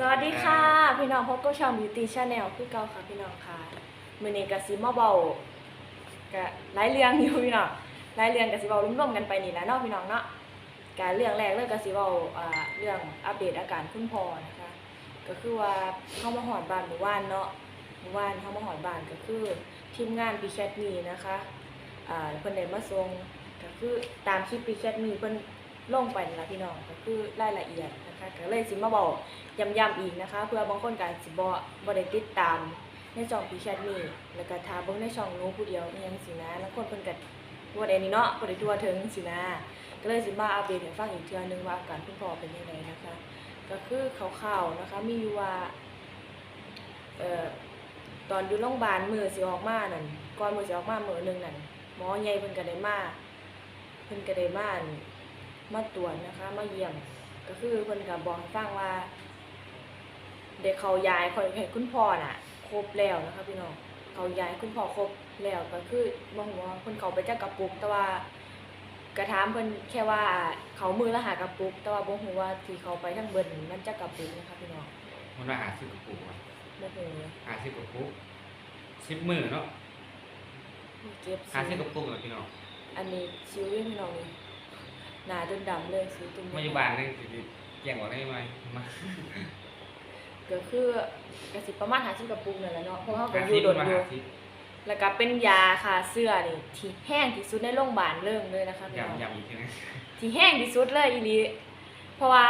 สวัสดีค่ะ พี่น้องพบกับช่อง Beauty Channel คือเกาค่ะพี่น้องค่ะมื้อนี้ก็สิมาเบาก็หลายเรื่องอยู่พี่น้องหลายเรื่องก็สิเว้ารวมๆกันไปนี่แหละเนาะพี่น้องเนาะก็เรื่องแรกเลยก็สิเว้าอ่าเรื่องอัปเดตอาการคุณพ่อนะคะก็คือว่าเฮามาฮอดบ้านเมื่อวานเนาะเมื่อวานเฮามาฮอดบ้านก็คือทีมงาน p ีแคทมีนะคะอ่าเพิ่นได้มาส่งก็คือตามคลิป p ีแคทมีเพิ่น ลงไปนั่นล่ะพี่น้องก็คือรายละเอียดนะคะก็เลยสิมาเว้าย้ำๆอีกนะคะ เพื่อบางคนกาจสิบ่บ่ได้ติดตามในช่องพีแชทนี่แล้วก็ถ้าเบิ่งในช่องนูผู้เดียวอีหยังสินะแล้วคนเพิ่นก็บ่ได้นี่เนาะบ่ได้ทั่วถึงสินะก็เลยสิมาอัปเดตให้ฟังอีกเทื่อนึงว่าอาการคุณพ่อเป็นยังไงนะคะ ก็คือข่าวๆนะคะมีอยู่ว่าเอ่อตอนอยู่โรงพยาบาลมือสิออกมานั่นก่อนมือสิออกมามือหนึงนั่นหมอใหญ่เพิ่นก็ได้มาเพิ่นก็ได้มา มาตรวจนะคะ มาเยี่ยม ก็คือเพิ่นก็บอกให้ฟังว่าเด็กเขาย้ายคอยให้คุณพ่อน่ะ ครบแล้วนะคะพี่น้องเขาย้ายคุณพ่อครบแล้วก็คือบ่ฮู้ว่าเพิ่นเขาไปจักกระปุก แต่ว่ากระถามเพิ่นแค่ว่าเขามือละหากระปุก แต่ว่าบ่ฮู้ว่าที่เขาไปทั้งเบิดนี่มันจักกระปุกนะคะพี่น้องมันว่าหาซื้อกระปุกอะบ่ฮู้เลยหาซื้อกระปุกสิบมือเนาะเจ็บหาซื้อกระปุกเหรอพี่น้องอันนี้ชิวอยู่พี่น้องนี่ หน้าจนดำเลยสิวตุ่มมาอยู่บ้านนี่สิแย่งออกได้ไหมมาก็คือก็สิประมาณ50กระปุกนั่นแหละเนาะเพราะว่าเขาก็หาอซิยู่ปโดนมาอยู่หาซิปแล้วก็เป็นยาคาเสื้อนี่ที่แห้งที่สุดในโรงพยาบาลเริ่มเลยนะคะพี่น้องยำยำอีกทีนะที่แห้งที่สุดเลยอีหลีเพราะว่า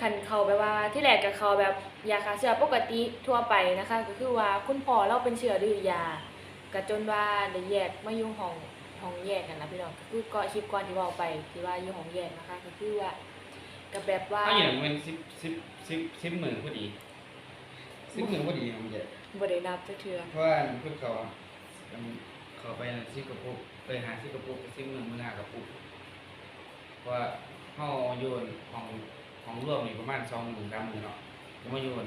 คันเขาแบบว่าที่แรกกับเขาแบบยาคาเชื้อปกติทั่วไปนะคะ ก็คือว่าคุณพ่อเราเป็นเชื้อดื้อยาก็จนว่าได้แยกมาอยู่ห้อง ห้องแยกกันนะพี่น้องก็คือก็คลิปก่อนที่เว่าไปที่ว่าอยู่ห้องแยกนะคะ ก็คือว่าก็แบบว่าเอาอย่างมันสิบสิบสิบสิบมือพอดีสิบมือพอดีมันจะบ่ได้นับจักเทื่อเพราะว่าพวกเขาอะมันเขาไปซิปกระปุกไปหาซิปกระปุกซิปมือมือหน้ากระปุกเพราะว่าเขาโยนของของรวมนี่ประมาณสองหมื่นสามหมื่นเนาะแล้วมาโยน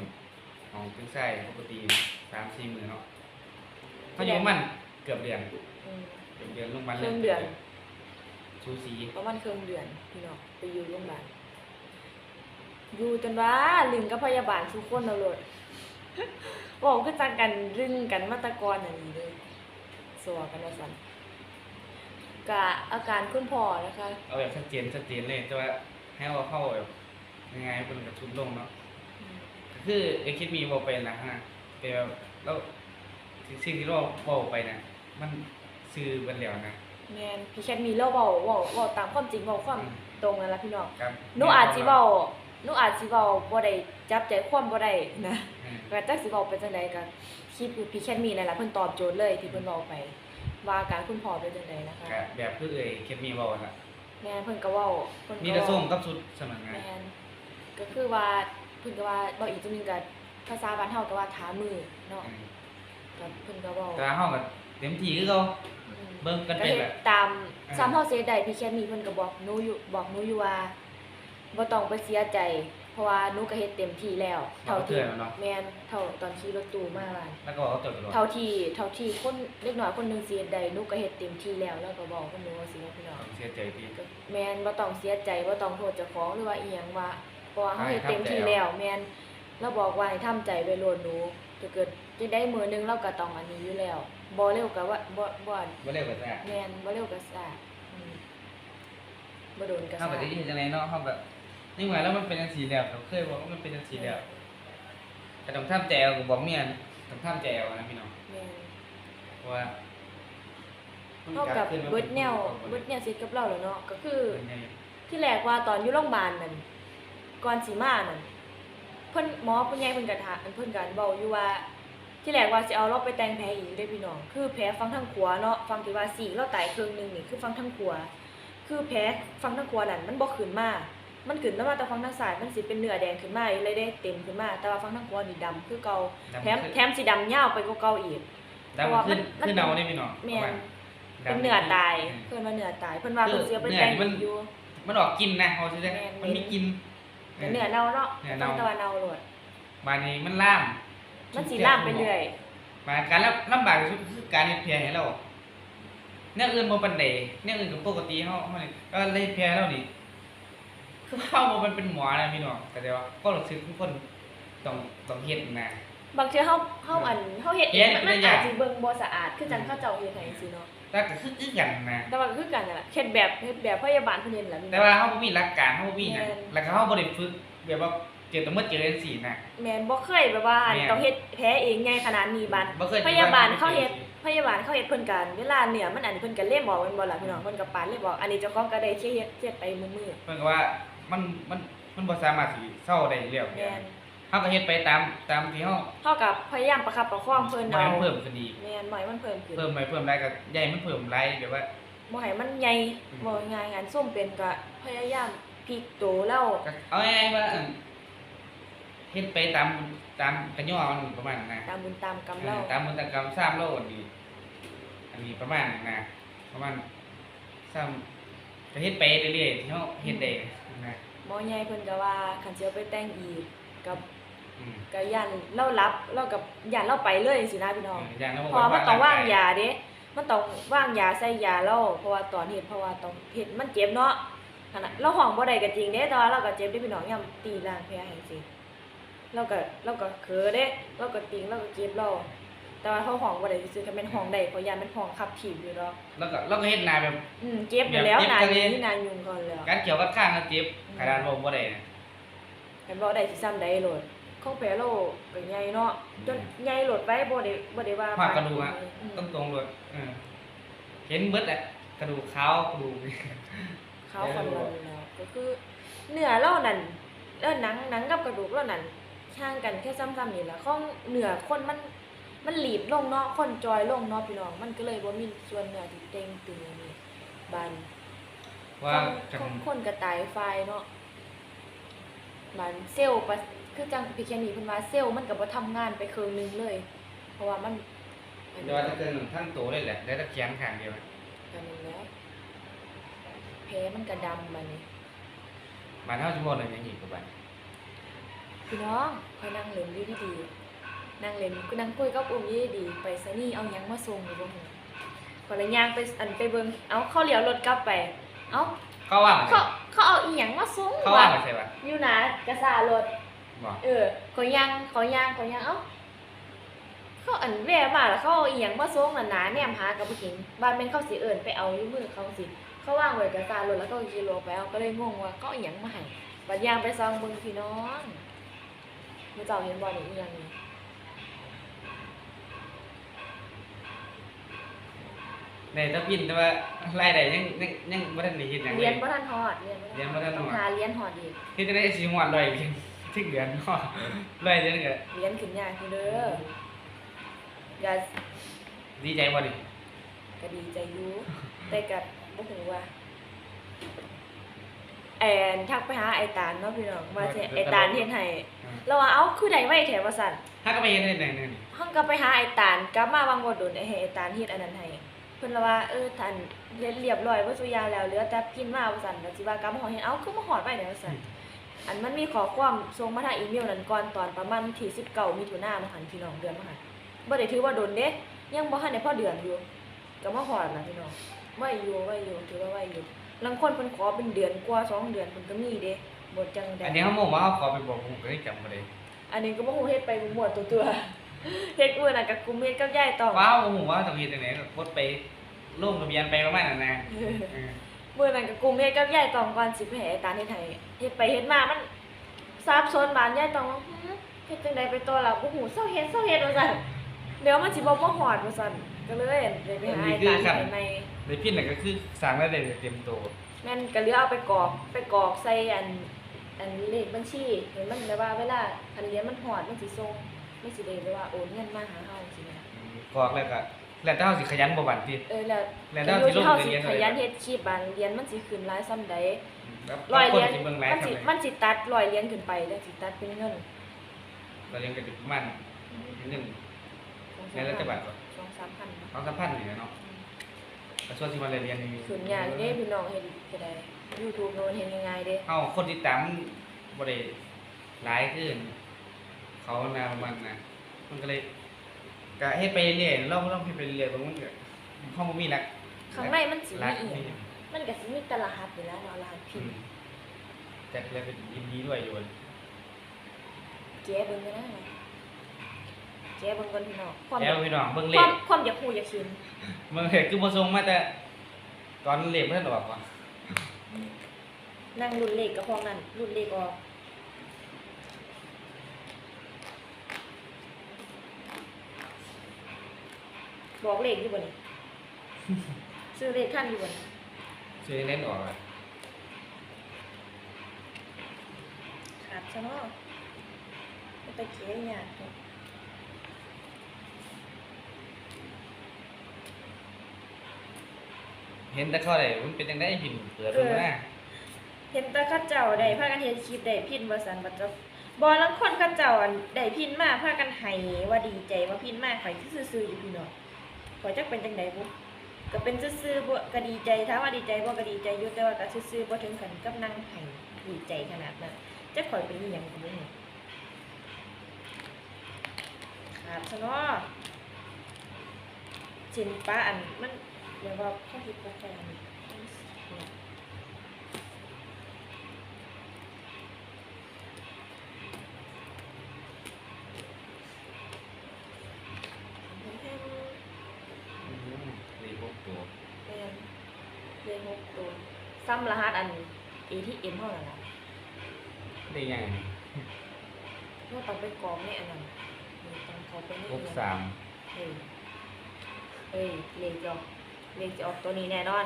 ของตึ้งไส้ปกติสามสี่หมื่นเนาะเขาอยู่มันเกือบเดือน อืมเกือบเดือนลงมาลยครึ่งเดือนชูสีประมาณครึ่งเดือนพี่น้องไปอยู่โรงพยาบาลอยู่จนว่าลิงกับพยาบาลทุกคนเอาโลดบอกคือจักกันรึงกันมาแตะกอนอันนี้เลยสัวกันว่าซั่นกะอาการคุณพ่อนะคะเอาแบบชัดเจนชัดเจนเลยแต่ว่าให้เอาเข้าแบบยังไงเป็นกระชุบลงเนาะอืมคือไอคิดมีบอกไปนะฮะแต่แบบแล้วสิ่งที่เราบอกไปนะมัน ซื้อเป็นแล้วนะ แม่นพี่แคทมีเล่าเว้าเว้าเว้าตามความจริงเว้าความอืม ตรงนั่นล่ะพี่น้องครับหนูอาจสิเว้าหนูอาจสิเว้าบ่ได้จับใจความบ่ได้นะอืมก็จักสิเว้าไปจังไดก็คลิปพี่แคทมีนั่นล่ะเพิ่นตอบโจทย์เลยที่เพิ่นเว้าไป ว่าอาการคุณพ่อเป็นจังไดนะคะก็แบบคือเอ่ยคิดมีบอกนะแม่นเพิ่นก็เว้าเพิ่นก็มีแต่ส้มกับสุดสมัครงานแม่นก็คือว่าเพิ่นก็ว่าเว้าอีกจังหนึงก็ภาษาบ้านเฮาก็ว่าถามือเนาะอืมก็เพิ่นก็เว้า แต่ห้องก็เต็มที่คือเขาอืม เบิ่งกันก็เป็นเฮ็ดแบบ ตามอ่า ซ้ำเฮาเสียได้พี่แค่นี้เพิ่นก็บอกหนูอยู่บอกหนูอยู่ว่าบ่ต้องไปเสียใจ เพราะว่าหนูก็เฮ็ดเต็มที่แล้ว เท่าที่แม่นเท่าตอนขี่รถตู้มาบ้านแล้วก็บอกเขาตกตลอดเท่าที่เท่าที่คนเล็กน้อยคนหนึงเสียได้หนูก็เฮ็ดเต็มที่แล้วแล้วก็บอกกับหนูว่าสิว่าพี่น้อง เสียใจที่ ก็แม่นบ่ต้องเสียใจบ่ต้องโทษเจ้าของหรือว่าอีหยังว่าเพราะว่าเฮาเฮ็ดเต็มที่ให้ทำใจเอาแล้ว แม่นเราบอกว่าให้ทำใจไว้โลดหนูถ้าเกิดจะได้มือหนึงเราก็ต้องอันนี้อยู่แล้ว บ่เร็วก็ว่าบ่บ่บ่เรียกว่าแท้แม่นบ่เร็วก็ซ่าอืมบ่โดนก็เข้าซ่าไปที่จังไดเนาะเข้าแบบนี่หมายแล้วมันเป็นจังสีแล้วเขาเคยบอกว่ามันเป็นจังสีแล้วก็ต้องทำใจเอาก็บอกเมียต้องทำใจเอานะพี่น้องแม่นเพราะว่าเท่ากับเบิดแนวเบิดแนวสิกับเราแล้วเนาะก็คือเบิดแนวที่แรกว่าตอนอยู่โรงพยาบาลนั่นก่อนสิมานั่นเพิ่นหมอเพิ่นใหญ่เพิ่นก็ถามเพิ่นก็เว้าอยู่ว่า ที่แรกว่าสิเอาเราไปแต่งแผลอีกอยู่เด้อพี่น้อง คือแผลฟังทางขวาเนาะฟังที่ว่าสีกเราตายครึ่งหนึงนี่คือฟังทางขวาคือแผลฟังทางขวานั่นมันบ่ขึ้นมามันขึ้นแล้วมาแต่ฟังทางซ้ายมันสิเป็นเนื้อแดงขึ้นมาเลยได้เต็มขึ้นมาแต่ว่าฟังทางขวานี่ดำคือเก่าแถมแถมสิดำยาวไปกว่าเก่าอีกดำขึ้นเพราะว่ามันขึ้นเอาได้พี่น้องแม่นประาณเป็นเนื้อตายอืมเพิ่นว่าเนื้อตายเพิ่นว่าคือเพิ่นสิเอาไปเนื้อแต่งนี่มันอยู่มันออกกินนะเขาใช่ไหมแม่นมันมีกินแต่เนื้อเน่าเนาะเนื้อเน่าตะวันเน่าโลดบานนี้มันล่าม มันสิลามไปเรื่อยบานการลำบากที่สุดคือการเฮ็ดแผลให้เราเนี่ยอื่นบ่ปานใดเนี่ยอื่นก็ปกติเฮาเฮานี่ก็เลยแผลเรานี่คือเฮาบ่มันเป็นหมอนะพี่น้องแต่ว่าก็รู้สึกทุกคนต้องต้องเฮ็ดนะบางเทื่อเฮาเฮาอันเฮาเฮ็ดเอเฮ็งดมันเป็มันนอย่าอางจสิเบิ่งบ่สะอาดคือจังเขาเจ้าเฮ็ดให้สิเนาะแต่ก็คือคือกันนะแต่ว่าก็คือกันนั่นแหละเฮ็ดแบบเฮ็ดแบบพยาบาลเพิ่นเฮ็ดแหละพี่แต่น้องว่าเฮาบ่มีหลักการเฮาบ่มีหยังแม่นแล้วก็เฮาบ่ได้ฝึกแบบว่า เจอแตเมื่อเจอจังซี่นะแม่นบ่เคยแบบว่าแม่น ต้องเฮ็ดแผลเองใหญ่ขนาดนี้บาด บ่เคยพยาบาลเขาเฮ็ด พยาบาลเขาเฮ็ดเพิ่นกันเวลาเหนือมันอันเพิ่นก็เล่มบอกแม่นบ่ล่ะพี่น้องเพิ่นก็ปานเล่มบอกอันนี้เจ้าของก็ได้เฮ็ดเฮ็ดเฮ็ดไปมือเพิ่นก็ว่ามันมันมันบ่สามารถสิเซาได้แล้วๆแม่นเฮาก็เฮ็ดไปตามตามที่เฮาเท่ากับพยายามประคับประคองเพิ่นบ่เอาให้มันเพิ่มขึ้นอีกแม่นบ่ให้มันเพิ่มขึ้นเพิ่มไปเพิ่มได้ก็ใหญ่มันเพิ่มหลายแบบว่า บ่ให้มันใหญ่อืม บ่ง่ายงานส้มเป็นก็พยายามพลิกโตแล้วก็เอาง่ายๆว่าอั่น เฮ็ดไปตามตามกระย่อมันประมาณนั้นนะตามบุญตามกรรมเราตามมุนตกรรมสร้างโลกอันนี้อันนี้ประมาณนั้นนะประมาณสร้างก็เฮ็ดไปเรื่อยๆที่เฮาเฮ็ดได้นะหมอใหญ่เพิ่นก็ว่าคันสิเอาไปแต่งอีกกับอืมก็ย่านเรารับเรากับย่านเราไปเลยสินะพี่น้องอย่างนั้นเพราะว่ามันต้องว่างยาเด้ มันต้องว่างยาใส่ยาเราเพราะว่าตอนเฮ็ดเพราะว่าต้องเฮ็ดมันเจ็บเนาะขนาดเราห้องบ่ได้ก็จริงเด้แต่ว่าเราก็เจ็บเด้พี่น้องยามตีล้างแผลให้สิ เราก็เราก็เขอเด้เราก็ติงเราก็เจ็บเราแต่ว่าเขาห้องบ่ได้ซื่อๆถ้าแม่นห้องได้เพราะยานมันห้องคับถีบอยู่เนาะแล้วก็แล้วก็เฮ็ดหน้าแบบ อืมเจ็บอยู่แล้วแบบเจ็บนานทะเลนี้นานยุงก่อนแล้วการเกี่ยวกับข้างก็เจ็บอืมขนาดบ่บ่ได้นะแต่บ่ได้สิซ้ำใดโลดของแผลเราก็ใหญ่เนาะจนใหญ่โลดไปบ่ได้บ่ได้ว่าภาพกระดูกอะอืมต้องตรงเลยเออเห็นเบิดอะกระดูกขาวกระดูกเขาคนละแล้วก็คือเนื้อเรานั่นแล้วหนังหนังกับกระดูกเรานั่น ห่างกันแค่ซ้ำๆนี่แหละของเนื้อคนมันมันหลีบลงเนาะคนจอยลงเนาะพี่น้อง มันก็เลยบ่มีส่วนเนื้อที่เต่งตึงนี่บานว่าขกัอนงคนกระต่ายไฟเนาะบานเซลล์ปะคือจังพี่แค่นี้เพิ่นว่าเซลล์มันก็บ่ทำงานไปครึ่งหนึงเลย เพราะว่ามันอันเดี๋ยวว่าถ้าเกินทั้งตัวเลยแหละได้แตะเคียงข้างเดียวกันนั่นแหล้วแผลมันก็ดำมานี่บ้านเฮาสิบ่ได้อย่างนี้กับบ้าน พี่น้องคอยนั่งเล่นอยู่ดีๆนั่งเล่นกูนั่งคุยกับอุ้มอยู่ดีๆไปซะนี่เอาหยังมาส่งอยู่บ่ฮู้ก็เลยย่างไปอันไปเบิ่งเอ้าเขาเลี้ยวรถกลับไป เอ้าเขาว่าเขาเขาเอาอีหยังมาส่งเขาว่าะใช่ป่ะอยู่นะกระซ่ารถ บ่เออขอยย่างขอยย่างขอยย่างเอ้าเขาอันแว่มาแล้วเขาเอาอีหยังมาส่งน่ะหนาแนมหาก็บ่เห็นบ้านแม่นเขาสิเอิ้นไปเอาอยู่มือเขาสิ เขาวางไว้กระซ่ารถแล้วก็ขี่รถไปเอาก็เลยงงว่าเขาเอาอีหยังมาให้บัดย่างไปซองเบิ่งพี่น้อง มื้อเจ้าเห็นบ่นี่อีหยังนี่ในตะบินแต่ว่ารายได้ยังยังยังบ่ทันได้เฮ็ดหยังเลเรียยนบ่ทันฮอดเรียนเรียนบ่ทันฮอดต้องหาเรียนฮอดอีกเฮ็ดจังได๋สิฮอดร้อยเพียงถึงเดือนเนาะร้อยเดือนก็เรียนขึ้นยากอยู่เด้อก็ดีใจบ่นี่ก็ดีใจอยู่แต่ก็บ่ฮู้ว่า แอนทักไปหาไอ้ตาลเนาะพี่น้องว่าสิไอ้ตาลเฮ็ดให้อืมเราว่าเอ้าคือได้ไว้แถวว่าซั่นถ้าก็ไปเฮ็ดได้ไหนนี่เฮาก็ไปหาไอ้ตาลกลับมาวางบ่โดนไอ้ให้ไอ้ตาลเฮ็ดอันนั้นให้เพิ่นละว่าเออท่านเฮ็ดเรียบร้อยบ่ซุอยางแล้วเหลือแต่พิมพ์มาว่าซั่นก็สิว่ากลับมาฮอดเฮ็ดเอ้าคือมาฮอดไว้ได้ว่าซั่นอันมันมีข้อความส่งมาทางอีเมลนั้นก่อนตอนประมาณที่19มิถุนายนมาหันพี่น้องเดือนมาหันบ่ได้ถือว่าโดนเด้ยังบ่ทันได้พอเดือนอยู่ก็มาฮอดล่ะพี่น้องไว้อยู่ไว้อยู่ถือว่าไว้อยู่ ลางคนเพิ่นขอเป็นเดือนกว่าสองเดือนเพิ่นก็มีเด้บ่จังได๋อันนี้เขาบอกว่าเขาขอไปบอกผมก็ได้จำบ่ได้อันนี้ก็บ่ฮู้เฮ็ดไปมั่วๆตัวๆเฮ็ดมื้อนั้นก็กุมเฮ็ดกับยายต้องว้าวผมว่าต้องเฮ็ดจังได๋ก็กดไปลงทะเบียนไปประมาณนั้นนะเออมื้อนั้นก็กุมเฮ็ดกับยายต้องก่อนสิไปให้อาจารย์เฮ็ดให้เฮ็ดไปเฮ็ดมามันซับซ้อนบานยายต้องว่าหือเฮ็ดจังไดไปต่อล่ะบ่ฮู้เซาเฮ็ดเซาเฮ็ดว่าซั่นเดี๋ยวมันสิบ่บ่ฮอดว่าซั่น ก็เลยได้ไปหาอาจารย์เฮ็ดใหม่ในพินน่ะก็คือสร้างรายได้เต็มตัวแม่นก็เหลือเอาไปกรอกไปกรอกใส่อันอันเลขบัญชีเห็นมันแบบว่าเวลาอันเหรียญมันฮอดมันสิส่งมันสิได้แบบว่าโอนเงินมาหาเฮาสินะกรอกแล้วก็แล้วแต่เฮาสิขยันบ่บัดติเออแล้วแล้วก็เฮาอยู่สิลที่งเฮาเงินสิเรียนขเท่าไหยัร่นเฮ็ดคลิปบานเหรียญมันสิขึ้นหลายซ้ำใด แล้วร้อยคเหรีนยญสิเบิ่งหลายมันเท่าสิไหร่มันสิตัดร้อยเหรียญขึ้นไปแล้วสิตัดเป็นเงินเราเรียนกันอยู่ประมาณหนึ่ง ในรัฐบาลบ่สองสามพันเขาสัมพันธ์นี่แหละเนาะก็ส่วนที่มาเรียนนี่ส่วนใหญ่เด้พี่น้องเฮ็ดก็ได้ YouTube โน้นเฮ็ดง่ายๆเด้เฮาคนติดตามบ่ได้หลายขึ้น เขานาประมาณน่ะมันก็เลยก็เฮ็ดไปเรื่อยๆเราเราเฮ็ดไปเรื่อยๆบางมันก็เฮาบ่มีหลักข้างในมันสิหลัมีกอีนี่หยังมันก็สิมีแต่รหัสอยู่แล้วเนาะรหัสอืพิมมพ์แต่เลยเป็นยินดีด้วยอยู่ แก้เบิ่งก็ได้ แก้เบิ่งก่อนพี่น้องความแล้วพี่น้องเบิ่งเลควาขมความอยากฮู้อยากชินเบิ่งเลขคือบ่ส่งมาแต่ตอนเลขมันออกว่ะนั่งรุ่นเลขกับพวกนั้นรุ่นเลขออกบอกเลขอยู่บ่นี่ ซื้อเลขท่านอยู่บ่นี่ชื่อเล่นออกอะขาดซะเนาะบ่ไปเก๋เนี่ยากเเห็นแต่เข้าได้มันเป็นจังได๋พินเปิดเบิ่งมาเห็นแต่เข้าเจ้าได้พากันเฮ็ดคลิปได้พินบ่ซั่นบัดเจ้าบ่ลังคนเข้าเจ้าอันได้พินมาพากันให้ว่าดีใจว่าพินมาข่อยคือซื่อๆอยู่พี่น้องข่อยจักเป็นจังไดบุก็เป็นซื่อๆบ่ก็ดีใจถ้าว่าดีใจบ่ก็ดีใจอยู่แต่ว่าก็ซื่อๆบ่ถึงกันกับนั่งให้ดีใจขนาดนั้นจักข่อยเป็นอีหยังก็บ่รู้ขาดซะเนาะสินป้าอันมัน เรียกว่าข้อผิดพลาดอันนี้เนี่ยแค่อืมเลขหกตัวเรียนเรียนหกตัวซ้ำรหัสอัน ATM เท่านั้นแหละได้ยังไงว่าต้องไปกรองในอันนั้นนี่ต้องเขาไปในหกเงินสามเอ้ยเอ้ยเลขจะออก เลขจะออกตัวนี้แน่นอน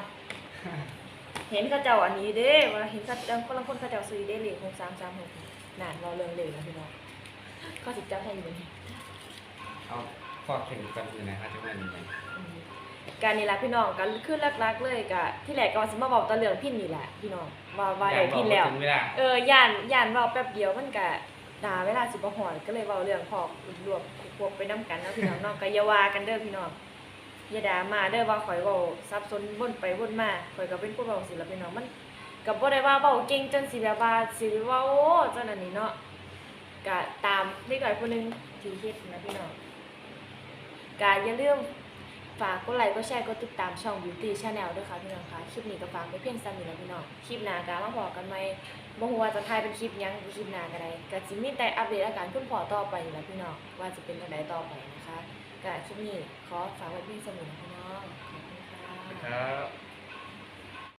เห็นเขาเจ้าอันนี้เด้ว่าเห็นเขาเจ้าคนละคนเขาเจ้าซื้อได้เลขหกสามสามหกน่ะรอเรื่องเลขนะพี่น้องเขาสิจับให้อยู่นี่เอาฟอกเข็มกันคือนะฮะจังหวะนี้ไงอืมการนี่แหละพี่น้องก็คือลักๆเลยกะที่แรกก็ว่าสิมาบอกตะเรื่องพินนี่แหละพี่น้องว่าว่าได้พินแล้วถึงเวลาเออย่านย่านเว้าแป๊บเดียวมันก็ดาเวลาสิบ่ฮอดก็เลยเว้าเรื่องพอกรวบพวกไปนํกันเนาะพี่น้องเนาะก็อย่าว่ากันเด้อพี่น้องอ ย่าด่ามาเด้อว่าข่อยเว้าซับซ้อนวนไปวนมาข่อยก็เป็นผู้เว้าสิล่ะพี่น้องมันก็บ่ได้ว่าเว้าเก่งจนสิแบบว่าสิเว้าโอ้จังนั้นนี่เนาะก็ตามเด็กน้อยผู้หนึงที่เฮ็ดนะพี่น้องก็อย่าลืมฝากกดไลค์กดแชร์กดติดตามช่อง Beauty Channel ด้วยค่ะพี่น้องค่ะคลิปนี้ก็ฝากไว้เพียงซ้ำนี้แล้วพี่น้องคลิปหน้าก็มาพอกกันใหม่บ่ฮู้ว่าจะถ่ายเป็นคลิปหยังคลิปหน้าก็ได้ก็สิมีแต่อัปเดตอาการคุณพ่อต่อไปแหละพี่น้องว่าจะเป็นจังไดต่อไปนะคะ ก็คลิปนี้ขอฝากไว้เพียงเสมุนะพี่น้องขอบคุณค่ะ ครับ